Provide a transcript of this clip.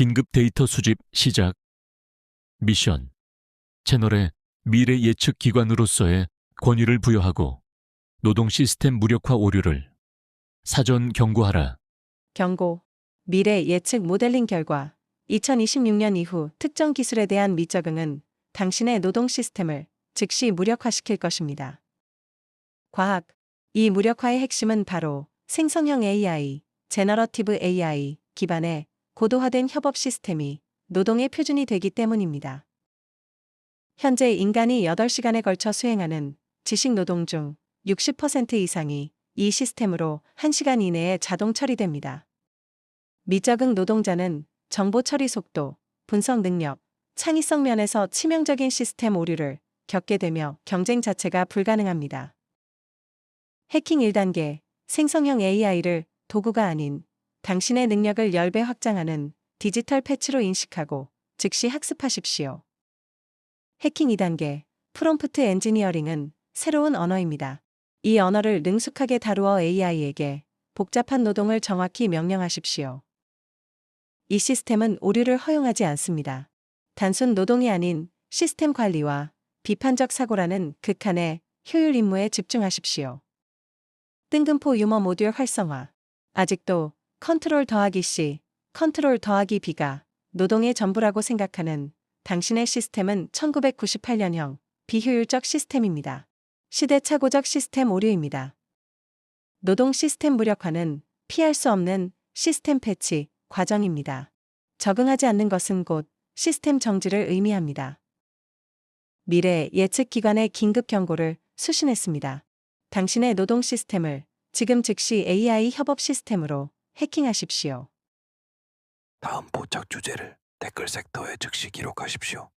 긴급 데이터 수집 시작. 미션. 채널에 미래 예측 기관으로서의 권위를 부여하고 노동 시스템 무력화 오류를 사전 경고하라. 경고. 미래 예측 모델링 결과 2026년 이후 특정 기술에 대한 미적응은 당신의 노동 시스템을 즉시 무력화시킬 것입니다. 과학. 이 무력화의 핵심은 바로 생성형 AI, 제너러티브 AI 기반의 고도화된 협업 시스템이 노동의 표준이 되기 때문입니다. 현재 인간이 8시간에 걸쳐 수행하는 지식 노동 중 60% 이상이 이 시스템으로 1시간 이내에 자동 처리됩니다. 미적응 노동자는 정보 처리 속도, 분석 능력, 창의성 면에서 치명적인 시스템 오류를 겪게 되며 경쟁 자체가 불가능합니다. 해킹 1단계, 생성형 AI를 도구가 아닌 당신의 능력을 10배 확장하는 디지털 패치로 인식하고 즉시 학습하십시오. 해킹 2단계, 프롬프트 엔지니어링은 새로운 언어입니다. 이 언어를 능숙하게 다루어 AI에게 복잡한 노동을 정확히 명령하십시오. 이 시스템은 오류를 허용하지 않습니다. 단순 노동이 아닌 시스템 관리와 비판적 사고라는 극한의 효율 임무에 집중하십시오. 뜬금포 유머 모듈 활성화. 아직도 컨트롤 더하기 C, 컨트롤 더하기 B가 노동의 전부라고 생각하는 당신의 시스템은 1998년형 비효율적 시스템입니다. 시대착오적 시스템 오류입니다. 노동 시스템 무력화는 피할 수 없는 시스템 패치 과정입니다. 적응하지 않는 것은 곧 시스템 정지를 의미합니다. 미래 예측 기관의 긴급 경고를 수신했습니다. 당신의 노동 시스템을 지금 즉시 AI 협업 시스템으로 해킹하십시오. 다음 포착 주제를 댓글 섹터에 즉시 기록하십시오.